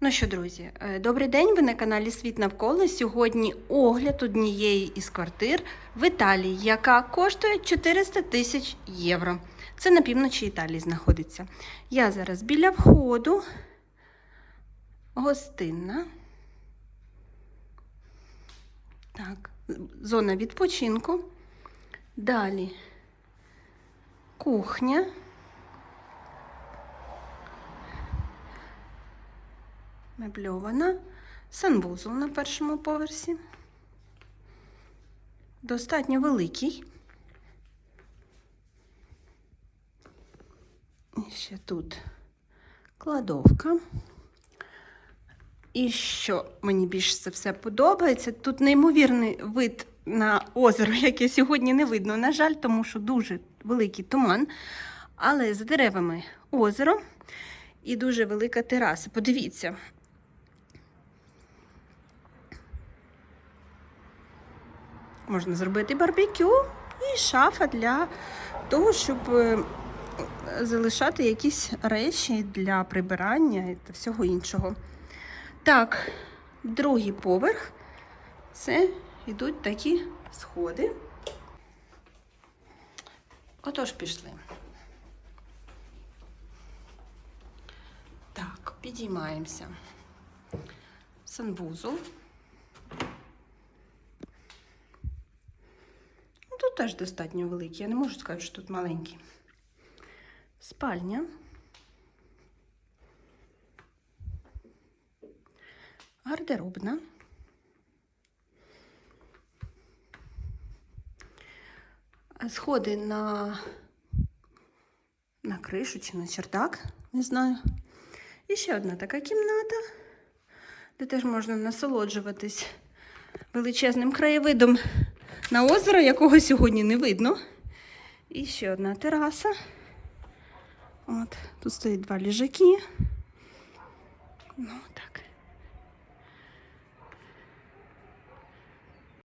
Ну що, друзі, е, добрий день. Ви на каналі Світ навколо. Сьогодні огляд однієї із квартир в Італії, яка коштує 400 тисяч євро. Це на півночі Італії знаходиться. Я зараз біля входу. Гостинна. Так, зона відпочинку. Далі кухня. Мебльована. Санвузол на першому поверсі. Достатньо великий. І ще тут кладовка. І що мені більше за все подобається, тут неймовірний вид на озеро, яке сьогодні не видно, на жаль, тому що дуже великий туман. Але за деревами озеро і дуже велика тераса. Подивіться. Можна зробити барбекю і шафа для того, щоб е, залишати якісь речі для прибирання та всього іншого. Так, другий поверх це йдуть такі сходи. Отож пішли. Так, підіймаємося. Санвузол. Тут теж достатньо великий. Я не можу сказати, що тут маленький. Спальня. Гардеробна. Сходи на, на кришу чи на чердак, не знаю. І ще одна така кімната, де теж можна насолоджуватись величезним краєвидом на озеро, якого сьогодні не видно. І ще одна тераса. От, тут стоїть два ліжаки. Ну, так.